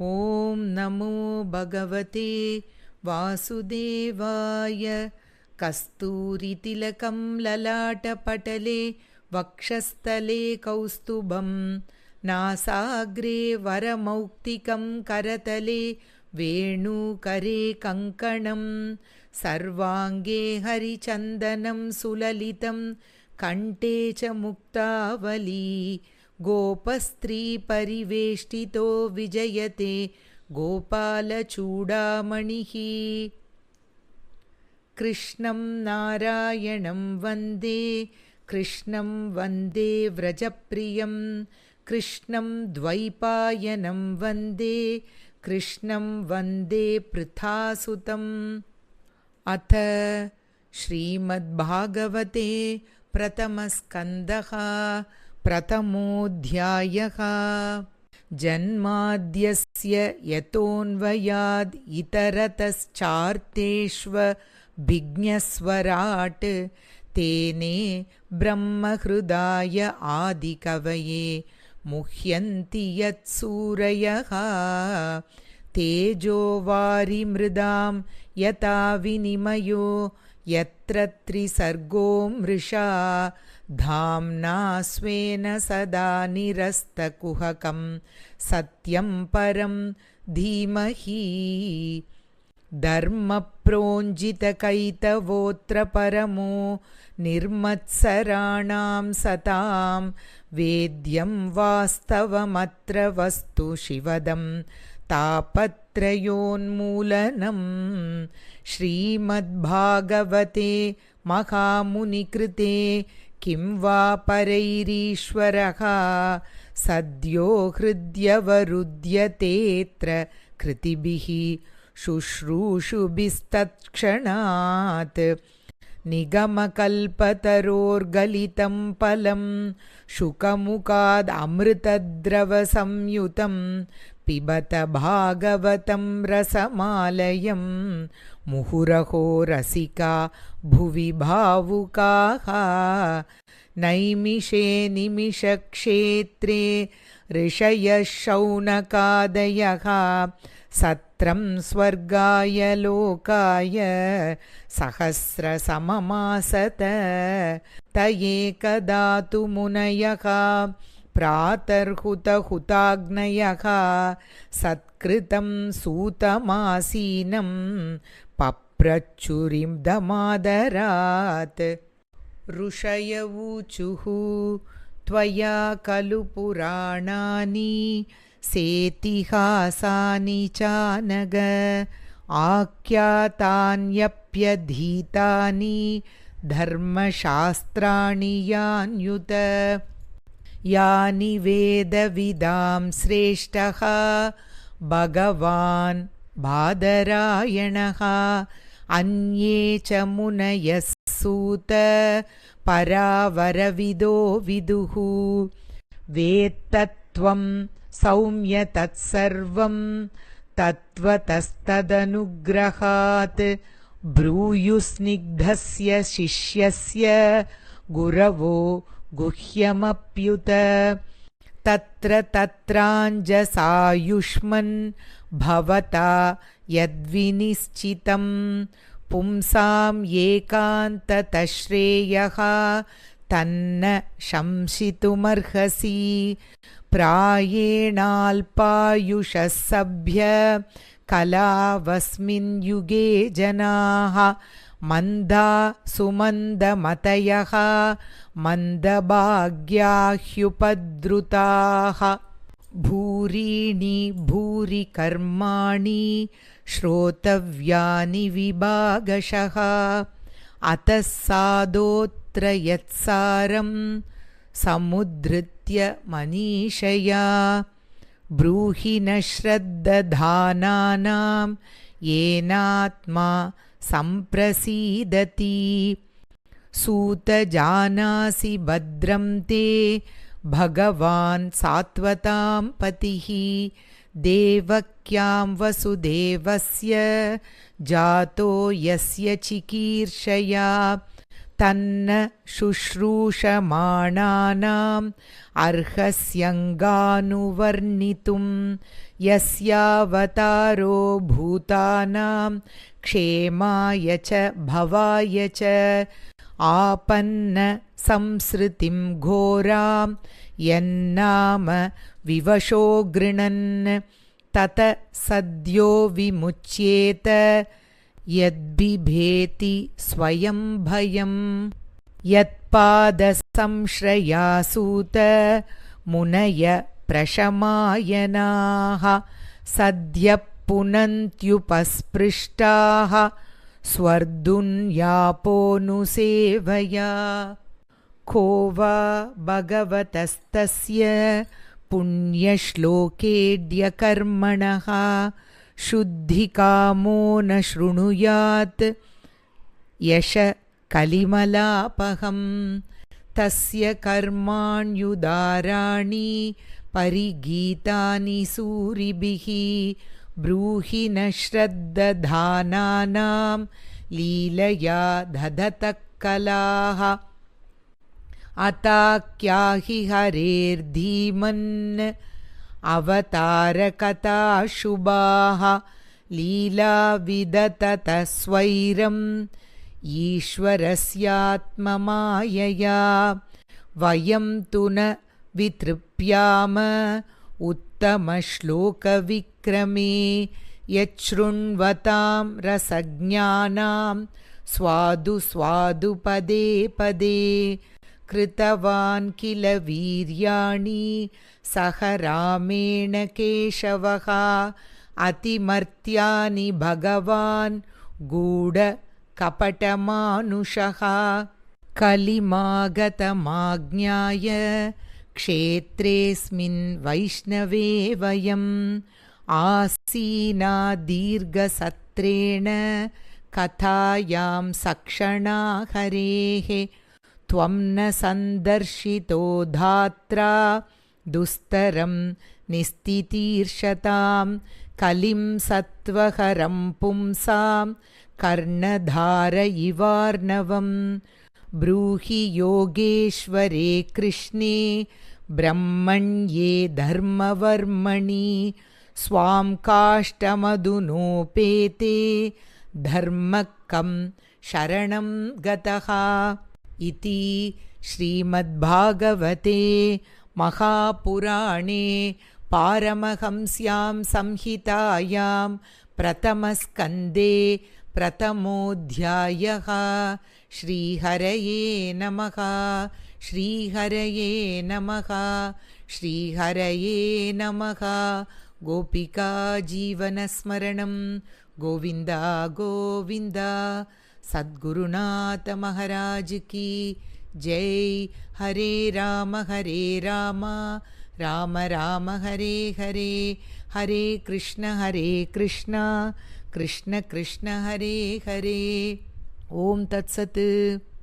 ॐ नमो भगवते वासुदेवाय। कस्तूरितिलकं ललाटपटले वक्षस्थले कौस्तुभं। नासाग्रे वरमौक्तिकं करतले वेणुकरे कङ्कणं। सर्वाङ्गे हरिचन्दनं सुललितं। कण्ठे च मुक्तावली गोपस्त्रीपरिवेष्टितो विजयते। गोपालचूडामणिः। कृष्णं नारायणं वन्दे। कृष्णं वन्दे व्रजप्रियं। कृष्णं द्वैपायनं वन्दे। कृष्णं वन्दे पृथासुतम् अथ श्रीमद्भागवते प्रथमस्कन्दः प्रथमोऽध्यायः। जन्माद्यस्य यतोऽन्वयाद् इतरतश्चार्तेष्वभिज्ञस्वराट् तेने ब्रह्महृदाय आदिकवये मुह्यन्ति यत्सूरयः। तेजो वारिमृदां यथा विनिमयो यत्र त्रिसर्गो मृषा धाम्ना स्वेन सदा निरस्तकुहकं सत्यं परं धीमहि। धर्मप्रोञ्जितकैतवोऽत्र परमो निर्मत्सराणां सतां वेद्यं वास्तवमत्र वस्तु शिवदं तापत्रयोन्मूलनम् श्रीमद्भागवते महामुनिकृते किं वा परैरीश्वरः सद्यो हृद्यवरुध्यतेऽत्र कृतिभिः शुश्रूषुभिस्तत्क्षणात् निगमकल्पतरोर्गलितं फलं शुकमुखादमृतद्रवसंयुतं पिबत भागवतं रसमालयं मुहुरहो रसिका भुवि भावुकाः नैमिषे निमिषक्षेत्रे ऋषयः शौनकादयः स्वर्गाय लोकाय सहस्रसममासत। त एकदा तु मुनयः प्रातर्हुतहुताग्नयः सत्कृतं सूतमासीनं पप्रच्चुरिं दमादरात् ऋषयवूचुः त्वया खलु पुराणानि सेतिहासानि चानग आख्यातान्यप्यधीतानि धर्मशास्त्राणि यान्युत। यानि वेदविदां श्रेष्ठः भगवान् बादरायणः अन्ये च मुनयः सूत परावरविदो विदुः। वेत्तत्वं सौम्य तत्सर्वं तत्त्वतस्तदनुग्रहात्। ब्रूयुस्निग्धस्य शिष्यस्य गुरवो गुह्यमप्युत। तत्र तत्राञ्जसायुष्मन् भवता यद्विनिश्चितं। पुंसाम् एकान्ततश्रेयः तन्न शंसितुमर्हसि प्रायेणाल्पायुषः सभ्य कलावस्मिन् युगे जनाः मन्दा सुमन्दमतयः मन्दभाग्याह्युपद्रुताः भूरीणि भूरि कर्माणि श्रोतव्यानि विभागशः अतः सादोऽत्र यत्सारं समुद्धृत्य मनीषया ब्रूहि न श्रद्दधानानां येनात्मा सम्प्रसीदति। सूतजानासि भद्रं ते भगवान् सात्वतां पतिः। देवक्यां वसुदेवस्य जातो यस्य चिकीर्षया तन्न शुश्रूषमाणानाम् अर्हस्यङ्गानुवर्णितुं यस्यावतारो भूतानां क्षेमाय च भवाय च आपन्न संसृतिं घोरां यन्नाम विवशो गृणन् तत सद्यो विमुच्येत यद्बिभेति स्वयं भयम् यत्पादसंश्रयासूत मुनय प्रशमायनाः सद्यः पुनन्त्युपस्पृष्टाः स्वर्धुन्यापोऽनुसेवया को वा भगवतस्तस्य पुण्यश्लोकेड्यकर्मणः शुद्धिकामो न शृणुयात् यश कलिमलापहं तस्य कर्माण्युदाराणि परिगीतानि सूरिभिः ब्रूहि न श्रद्दधानानां लीलया दधतः कलाः अताक्याहि हरेर्धीमन् अवतारकथाशुभाः लीलाविदततस्वैरम् ईश्वरस्यात्ममायया वयं तु न वितृप्याम उत्तमश्लोकविक्रमे यच्छृण्वतां रसज्ञानां स्वादु स्वादु पदे पदे कृतवान् किल वीर्याणि? सह रामेण केशवः। अतिमर्त्यानि भगवान् गूढकपटमानुषः कलिमागतमाज्ञाय क्षेत्रेऽस्मिन् वैष्णवे वयम् आसीना दीर्घसत्रेण कथायां सक्षणा हरेः त्वं न सन्दर्शितो धात्रा, दुस्तरं निस्तितीर्षतां कलिं सत्त्वहरं पुंसां, कर्णधार इवार्णवम् ब्रूहि योगेश्वरे कृष्णे ब्रह्मण्ये धर्मवर्मणि, स्वां काष्ठमधुनोपेते धर्मकं शरणं गतः। इति श्रीमद्भागवते महापुराणे पारमहंस्यां संहितायां प्रथमस्कन्दे प्रथमोऽध्यायः। श्रीहरये नमः। श्रीहरये नमः। श्रीहरये नमः। गोपिका जीवनस्मरणं। गोविन्द गोविन्द सद्गुरुनाथमहाराज की जय। हरे राम हरे राम राम राम, हरे हरे। हरे कृष्ण हरे कृष्ण कृष्ण कृष्ण, हरे हरे। ॐ तत्सत्।